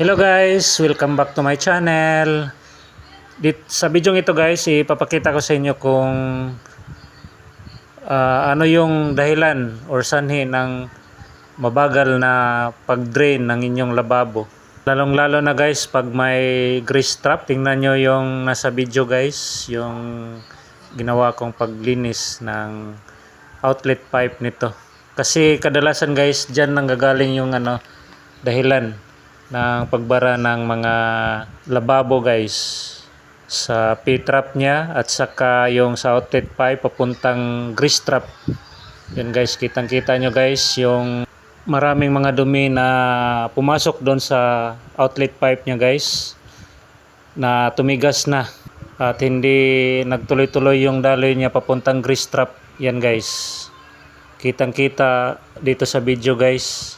Hello guys, welcome back to my channel. Dit, sa video ito guys, ipapakita ko sa inyo kung ah, ano yung dahilan or sanhi ng mabagal na pag-drain ng inyong lababo. Lalong lalo na guys pag may grease trap. Tingnan nyo yung nasa video guys, yung ginawa kong paglinis ng outlet pipe nito. Kasi kadalasan guys, dyan nanggagaling yung ano, dahilan ng pagbara ng mga lababo guys sa P-trap niya at saka yung sa outlet pipe papuntang grease trap. Yan guys, kitang-kita nyo guys yung maraming mga dumi na pumasok doon sa outlet pipe niya guys na tumigas na at hindi nagtuloy-tuloy yung daloy niya papuntang grease trap. Yan guys. Kitang-kita dito sa video guys.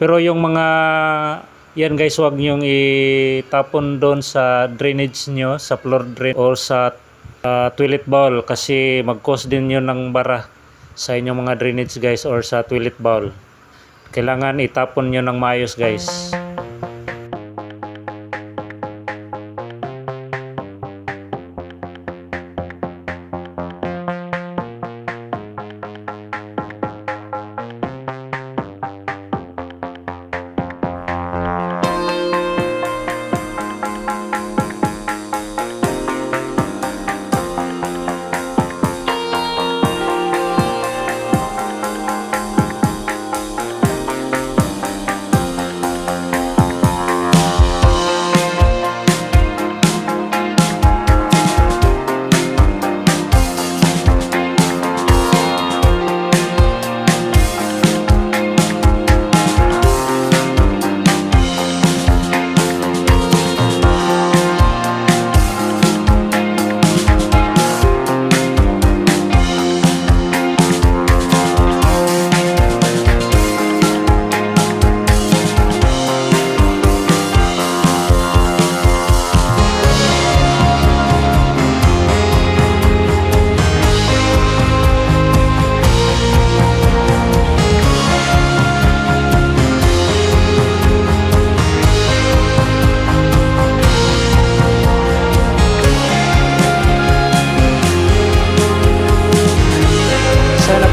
Pero yung mga yan guys, wag niyong itapon doon sa drainage nyo, sa floor drain or sa ah, toilet bowl kasi mag-cause din yun ng bara sa inyong mga drainage guys or sa toilet bowl. Kailangan itapon nyo ng maayos guys.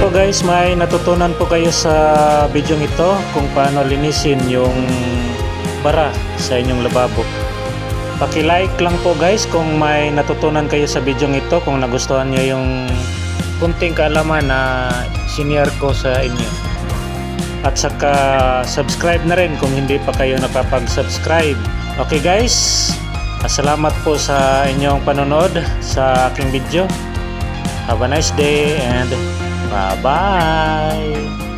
Guys may natutunan po kayo sa video ito kung paano linisin yung bara sa inyong lababo. Paki-like lang po guys kung may natutunan kayo sa video ito kung nagustuhan nyo yung kunting kaalaman na senior ko sa inyo. At saka subscribe na rin kung hindi pa kayo nakapag-subscribe. Okay guys, salamat po sa inyong panonood sa aking video. Have a nice day and Bye-bye!